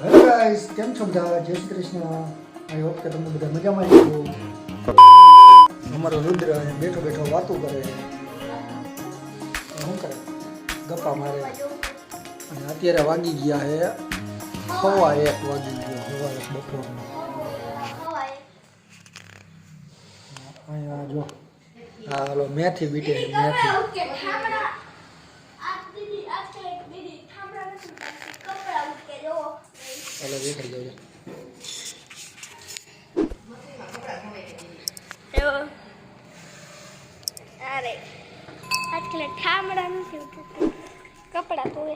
Hello guys કેમ છો બધા જય શ્રી કૃષ્ણ આઈ હોપ કે તમે બધા મજામાં છો અમારો રુદ્ર બેઠો બેઠો વાતો કરે શું કરે ગપ્પા મારે અને અત્યારે વાગી ગયા છે સવા એક વાગી ગયો સવા એક બપોરનો અહીંયા જો હા હાલો મેથી બીટે મેથી હાલો દેખાઈ એવો અરે આજકાલ ઠામડા નથી ઉઠતું કપડાં ધોવે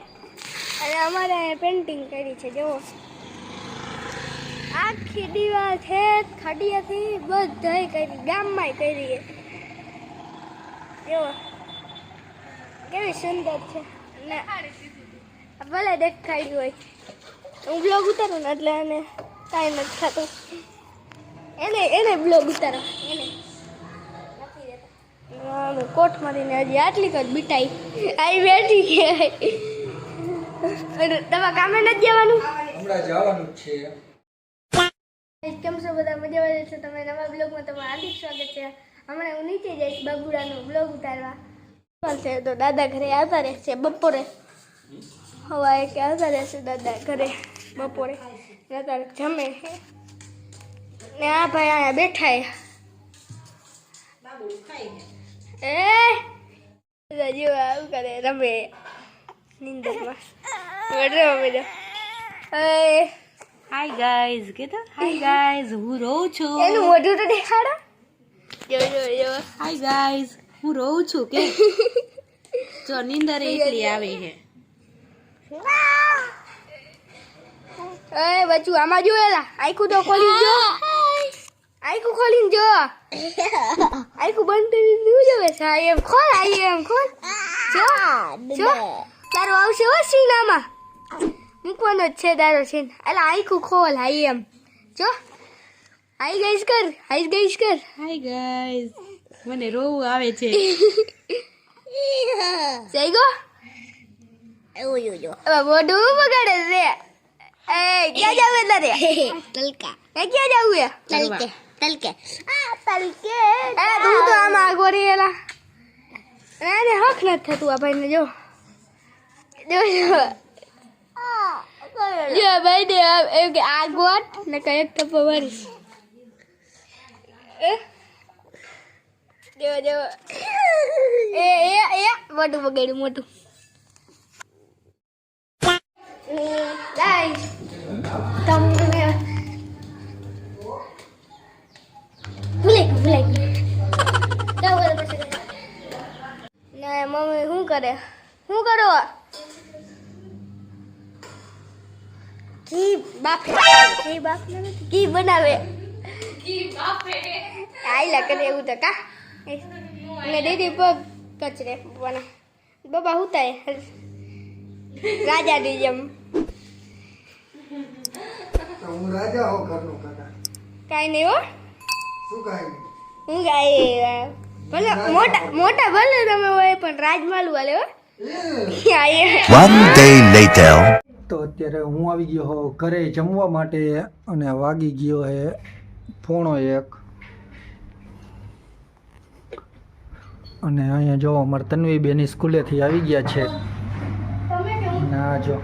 અને અમારે પેન્ટિંગ કરી છે જુઓ આખી દીવાલ છે ખડિયાથી બધાય કરી ગામમાંય કરી જુઓ કેવી સુંદર છે ભલે દેખાયું હોય હું બ્લોગ ઉતારું ને એટલે એને કાંઈ નથી થતું. એને એને બ્લોગ ઉતારો. એને. કોટ મારીને હજી આટલી જ બીટાઈ. આવી બેઠી કે અને તમારે કામે નથી જવાનું? હમણાં જવાનું છે. કેમ છો? બધા મજા આવે છે? તમે નવા બ્લોગમાં તમારું હાર્દિક સ્વાગત છે. હમણાં હું નીચે જઈશ બગુડાનો બ્લોગ ઉતારવા. છે તો દાદા ઘરે આવતા રહેશે બપોરે. હવાએ કે આવતા રહેશે દાદા ઘરે. બપોરે અત્યારે જમે છે ને આ ભાઈ અહીંયા બેઠા એ આવું કરે રમે. નિંદરમાં. વડરો બધો હાય ગાઈઝ કીધું હાય ગાઈઝ હું રહું છું. એનું મોઢું તો દેખાડો. જો જો જો હાય ગાઈઝ હું રહું છું કે? જો નીંદર એટલી આવે છે એ બચુ આમાં જોયેલા આખું તો ખોલી જો. આખું ખોલીને જો. આખું બંધ કરી દીધું. છે? આ એમ ખોલ આઈ એમ ખોલ. જો જો. તારો આવશે હો સીન આમાં મૂકવાનો જ છે તારો સીન. એટલે આખું ખોલ આઈ એમ. જો. આઈ ગઈશ કર આઈ ગઈશ કર. હાય ગાઈઝ મને રોવું આવે છે. જઈ ગો. હવે મોઢું બગાડે છે. એ ક્યાં જાવ તારે તલકા એ ક્યાં જાવું છે તલકે તલકે આ તલકે એ તું તો આમાં આગો રહેલા એને હક નથી થતું આ ભાઈને જો જો જો ભાઈ ને આમ એમ કે આગોટ ને કંઈક એક ટપો મારીશ એ? જો જો એ એ એ મોટું બગાડ્યું મોટું ગાઈસ ઘી બાફે નથી ઘી બનાવે આઈલા કરે એવું તો કા ને દીદી પગ કચરે બને બાબા હું થાય રાજા ની જેમ તો હું રાજા હો ઘરનો કાકા કાંઈ નહીં હો શું કાંઈ હું ગાય ભલે મોટા મોટા ભલે તમે હોય પણ રાજમાલુ વાલે હો આ એ One day later. તો અત્યારે હું આવી ગયો હો ઘરે જમવા માટે અને વાગી ગયો હે પોણો એક. અને અહીંયા જો અમારે તન્વી બેની સ્કૂલેથી આવી ગયા છે. આ જો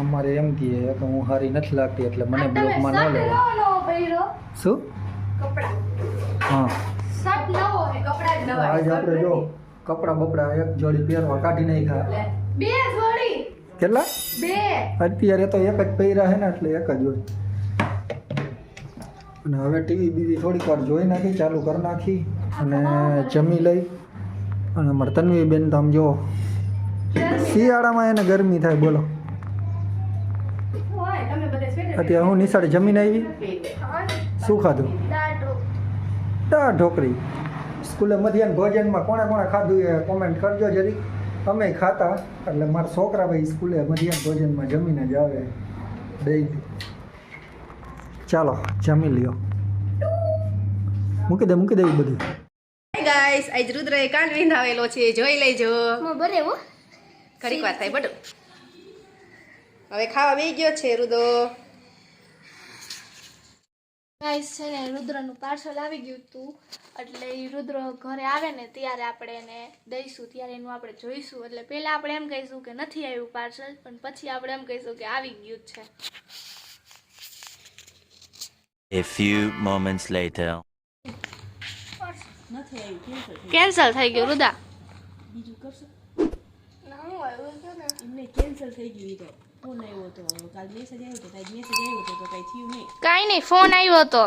અમારે એમ કહે કે હું સારી નથી લાગતી એટલે મને બ્લોકમાં ન લેવા. શું? હા. આજ આપણે જો કપડાં બપડા એક જોડી પહેરવા કાઢી નાખ્યા. બે જોડી? કેટલા? બે. અત્યારે તો એક જ પહેર્યા છે ને એટલે એક જ હોય. અને હવે ટીવી બીવી થોડીક વાર જોઈ નાખી ચાલુ કરી નાખી અને જમી લઈ. અને અમારે તન્વી બેન તો આમ જો શિયાળામાં એને ગરમી થાય બોલો. અત્યારે હું નિશાળે જમીને આવી. શું ખાધું? ઢોકળી. સ્કૂલે મધ્યાહન ભોજનમાં કોણે કોણે ખાધું એ કોમેન્ટ કરજો જરી અમે ખાતા એટલે મારા છોકરા ભાઈ સ્કૂલે મધ્યાહન ભોજનમાં જમીને જ આવે દઈ ચાલો જમી લ્યો. મૂકી દે મૂકી દેવું એ બધું. ગાઈસ આજ રુદ્રએ કાન વિંધાવેલો છે જોઈ લેજો. બરે હો. ઘડીક વાર થાય બટુ હવે ખાવા બેસી ગયો છે રુદો. ગાઈસ છે ને રુદ્રનું પાર્સલ આવી ગયું હતું. એટલે એ રુદ્ર ઘરે આવે ને ત્યારે આપણે એને દઈશું ત્યારે એનું આપણે જોઈશું. એટલે પહેલાં આપણે એમ કહીશું કે નથી આવ્યું પાર્સલ પણ પછી આપણે એમ કહીશું કે આવી ગયું છે. A few moments later. Cancel થઈ ગયું. રુદા બીજું કરશો? ના હું આવ્યો છે ને એમને કેન્સલ થઈ ગયું તો. ફોન આવ્યો હતો કાલ મેસેજ આવ્યો હતો કાલ મેસેજ આવ્યો હતો તો કઈ થયું નહીં. કાંઈ નહીં ફોન આવ્યો હતો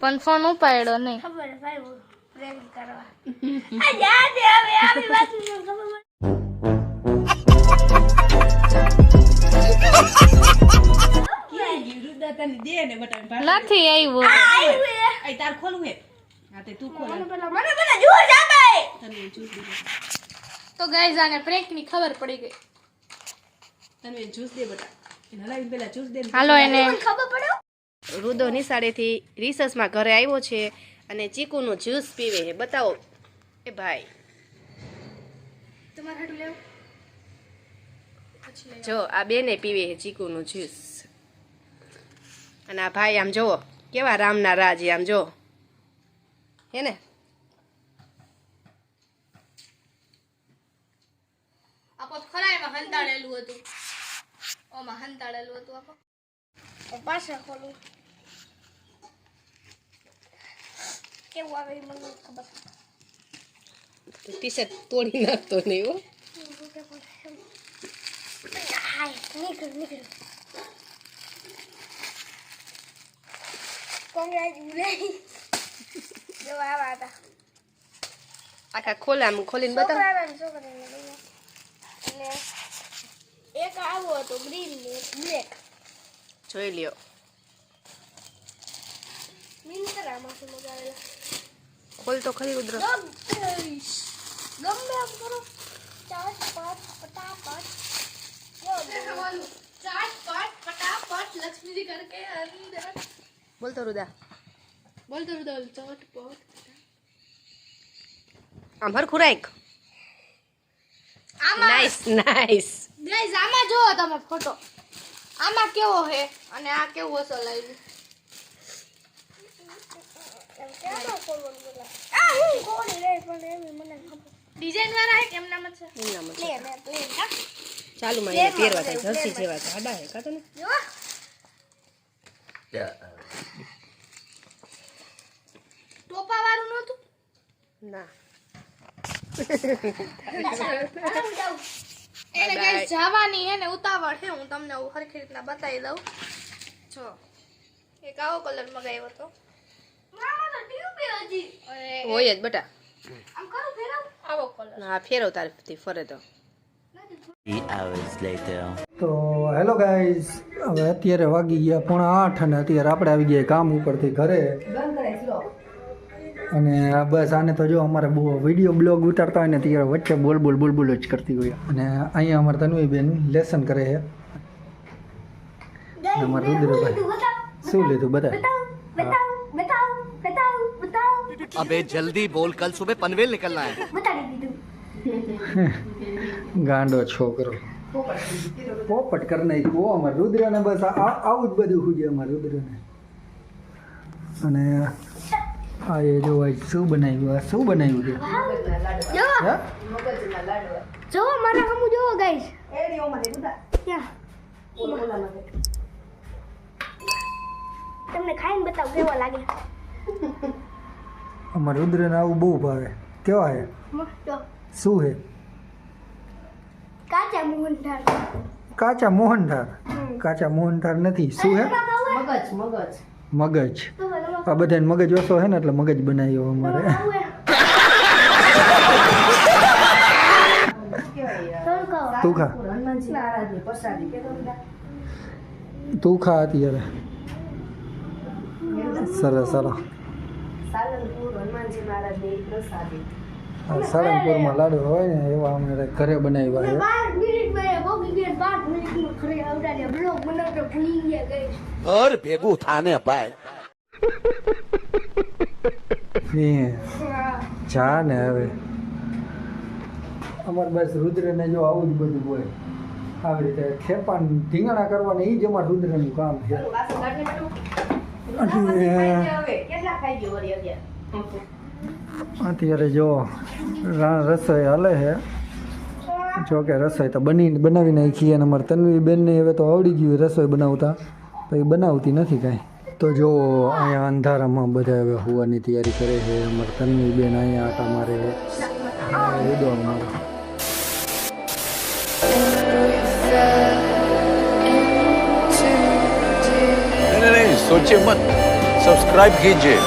પણ ફોન ઉપાડ્યો નહીં. ખબર ભાઈ પ્રેમ કરવા. નથી આવ્યું. તાર ખોલવું હે? હા તે તું ખોલ. તને જ્યુસ દે તો ગાય આને ની ખબર પડી ગઈ. તને જ્યુસ દે બટા. જ્યુસ દે ને હાલો એને. રુદો નિશાળેથી રિસર્ચમાં ઘરે આવ્યો છે અને ચીકુનું જ્યુસ પીવે છે. બતાવો. એ ભાઈ. તમારે હાટું લેવું? જો આ બેને પીવે છે ચીકુનું જ્યુસ અને આ ભાઈ આમ જોવો કેવા રામના રાજ આમ જો હે ને? આપો ખરા એમાં હંતાડેલું હતું. ઓમાં હંતાડેલું હતું આખો. પાછા ખોલું. કેવું આવે મને ખબર. ટી શર્ટ તોડી નાખતો નહીં હો. નીકળ નીકળ. આખા ખોલા આમ ખોલીને બતાવ. છોકરાના ને છોકરીને બંને. અને એક આવો હતો ગ્રીન ને બ્લેક જોઈ લ્યો. મિન્ત્રામાંથી મગાવેલા. ખોલ તો ખરી રુદ્ર ગમે આમ કરો. ચાર પાટ ફટાફટ. ચાટ પાટ ફટાફટ. લક્ષ્મીજી કરકે અંદર બોલ તો રુદા. બોલતો રુદા ચાટ પાટ આમ ખુરાઈક રાખ નાઈસ નાઈસ ગાઈઝ આમાં જોવો તમે ફોટો આમાં કેવો હે અને આ કેવો હશે લાગ્યું ડિઝાઇન વાળા હે કેમ નામ છે? એમનામાં છે. પ્લેન પ્લેન હા. ચાલુ માં એને પહેરવા થાય જર્સી જેવા છે આડા હે કાતો ને? ટોપા વાળું નહોતું? ના. એને ગાઈસ જવાની હે ને ઉતાવળ હે હું તમને હરખી રીતના બતાવી દઉં. જો એક આવો કલર મગાવ્યો હતો હોય જ બટા. આમ કરું ફેરવ આવો કલર હા ફેરવ તારથી ફરે તો. તો હેલો ગાઈઝ હવે અત્યારે વાગી ગયા પોણા આઠ અને અત્યારે આપણે આવી ગયા કામ ઉપરથી ઘરે. અને બસ આને તો જો અમારે બહુ વીડિયો બ્લોગ ઉતારતા હોય ને ત્યારે વચ્ચે બોલ બોલ બોલ બોલ જ કરતી હોય. અને અહીંયા અમારે તનુઈબેન લેસન કરે છે. અમારે રુદ્રભાઈ. શું લીધું બતાવ? અબે જલ્દી બોલ કલ સુબહ પનવેલ નીકળના હે. ગાંડો છોકરો. પોપટ કર નાખ્યો અમારે રુદ્રને બસ આવું જ બધું હુજે અમારે રુદ્રને. અને આ એ જો ભાઈ શું બનાવ્યું? આ શું બનાવ્યું છે? હે? જો મારા હમુ જોવો ગાઈસ. તમને ખાઈને બતાવ કેવો લાગે. અમારે રુદ્રને આવું બહુ ભાવે. કેવા હે? શું હે? કાચા મોહનથાળ. કાચા મોહનથાળ? કાચા મોહનથાળ નથી. શું હે? મગજ મગજ. મગજ. આ બધાને મગજ ઓછો હે ને એટલે મગજ બનાવ્યો અમારે. તું ખા. તું ખા અત્યારે. સરસ સરસ સાળંગપુરમાં લાડુ હોય ને એવા અમે ઘરે બનાવ્યા છે. બાર ભેગું થાને બાર જા ને હવે. અમારે બસ રુદ્રને જો આવું જ બધું હોય. આવી રીતે ખેપાન ધીંગણા કરવાને એ જ અમારા કામ છે. અત્યારે? જો રસોઈ હાલે છે. જોકે રસોઈ તો બની બનાવી નાખી અને અમારે તન્વી બેનને હવે તો આવડી ગયું રસોઈ બનાવતા. પછી બનાવતી નથી કાંઈ. તો જો અહીંયા અંધારામાં બધા હવે હોવાની તૈયારી કરે છે અમારે તન્વી બેન અહીંયા આટા મારે ઉદો અમારે नहीं नहीं नहीं सोचिए मत सब्सक्राइब कीजिए